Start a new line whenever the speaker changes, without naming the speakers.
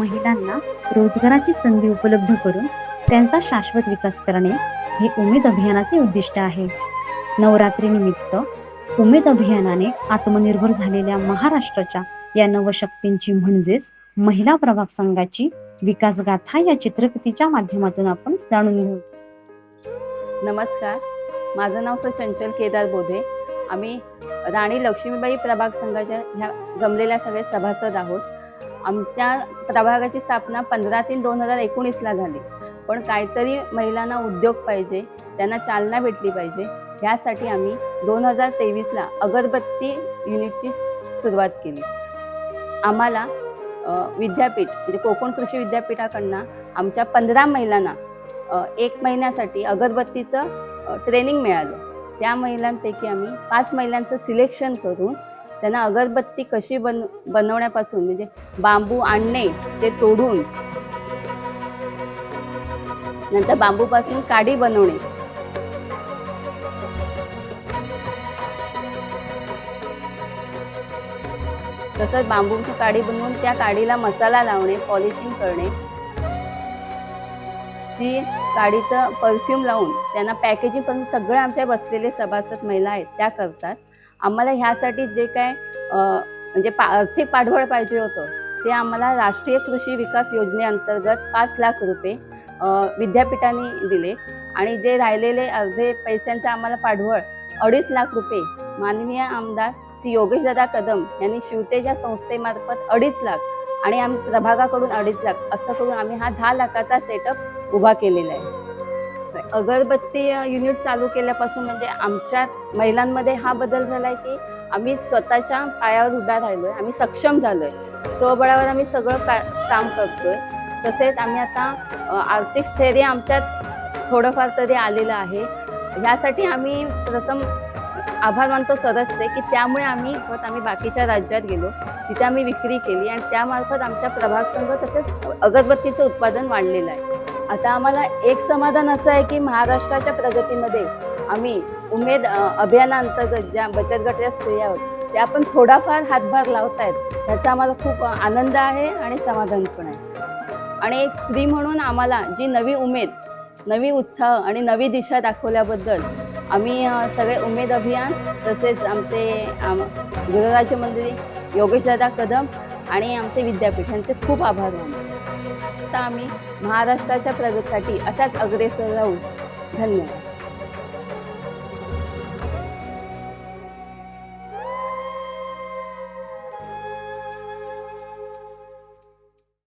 महिलांना रोजगाराची संधी उपलब्ध करून त्यांचा शाश्वत विकास करणे हे उमेद अभियानाचे उद्दिष्ट आहे. नवरात्रीनिमित्त उमेद अभियानाने आत्मनिर्भर झालेल्या महाराष्ट्राच्या या नवशक्तींची म्हणजेच महिला प्रभाग संघाची विकास गाथा या चित्रफितीच्या माध्यमातून आपण जाणून घेऊ.
नमस्कार. माझं नाव सर चंचल केदार बोधे. आम्ही राणी लक्ष्मीबाई प्रभाग संघाच्या ह्या जमलेल्या सगळे सभासद आहोत. आमच्या प्रभागाची स्थापना पंधरा तीन दोन हजार एकोणीसला झाली. पण काहीतरी महिलांना उद्योग पाहिजे त्यांना चालना भेटली पाहिजे ह्यासाठी आम्ही दोन हजार तेवीसला अगरबत्ती युनिटची सुरुवात केली. आम्हाला विद्यापीठ म्हणजे कोकण कृषी विद्यापीठाकडनं आमच्या पंधरा महिलांना एक महिन्यासाठी अगरबत्तीचं ट्रेनिंग मिळालं. त्या महिलांपैकी आम्ही पाच महिलांचं सिलेक्शन करून त्यांना अगरबत्ती कशी बन बनवण्यापासून म्हणजे बांबू आणणे ते तोडून नंतर बांबूपासून काडी बनवणे. तसंच बांबूची काडी बनवून त्या काडीला मसाला लावणे पॉलिशिंग करणे. ती काडीचं परफ्यूम लावून त्यांना पॅकेजिंग पण सगळे आमच्या बसलेले सभासद महिला आहेत त्या करतात. आम्हाला ह्यासाठी जे काय म्हणजे पा आर्थिक पाठबळ पाहिजे होतं ते आम्हाला राष्ट्रीय कृषी विकास योजनेअंतर्गत पाच लाख रुपये विद्यापीठाने दिले. आणि जे राहिलेले अर्धे पैशांचं आम्हाला पाठबळ अडीच लाख रुपये माननीय आमदार श्री योगेशदादा कदम यांनी शिवतेजा संस्थेमार्फत अडीच लाख आणि आम्ही प्रभागाकडून अडीच लाख असं करून आम्ही हा दहा लाखाचा सेटअप उभा केलेला आहे. अगरबत्ती युनिट चालू केल्यापासून म्हणजे आमच्या महिलांमध्ये हा बदल झाला आहे की आम्ही स्वतःच्या पायावर उभा राहिलो आहे आम्ही सक्षम झालो आहे स्वबळावर आम्ही सगळं का काम करतोय. तसेच आम्ही आता आर्थिक स्थैर्य आमच्यात थोडंफार तरी आलेलं आहे. ह्यासाठी आम्ही प्रथम आभार मानतो सरसचे की त्यामुळे आम्ही परत आम्ही बाकीच्या राज्यात गेलो. तिथे आम्ही विक्री केली आणि त्यामार्फत आमच्या प्रभाग संघ तसेच अगरबत्तीचं उत्पादन वाढलेलं आहे. आता आम्हाला एक समाधान असं आहे की महाराष्ट्राच्या प्रगतीमध्ये आम्ही उमेद अभियानाअंतर्गत ज्या बचत गटाच्या स्त्रिया आहोत त्या पण थोडाफार हातभार लावत आहेत त्याचा आम्हाला खूप आनंद आहे आणि समाधान पण आहे. आणि एक स्त्री म्हणून आम्हाला जी नवी उमेद नवी उत्साह आणि नवी दिशा दाखवल्याबद्दल आम्ही सगळे उमेद अभियान तसेच आमचे आम- गृहराज्यमंत्री योगेशदादा कदम आणि आमचे विद्यापीठ यांचे खूप आभार मानतो. आम्ही महाराष्ट्राच्या प्रगतीसाठी अशाच अग्रेसर राहू. धन्यवाद.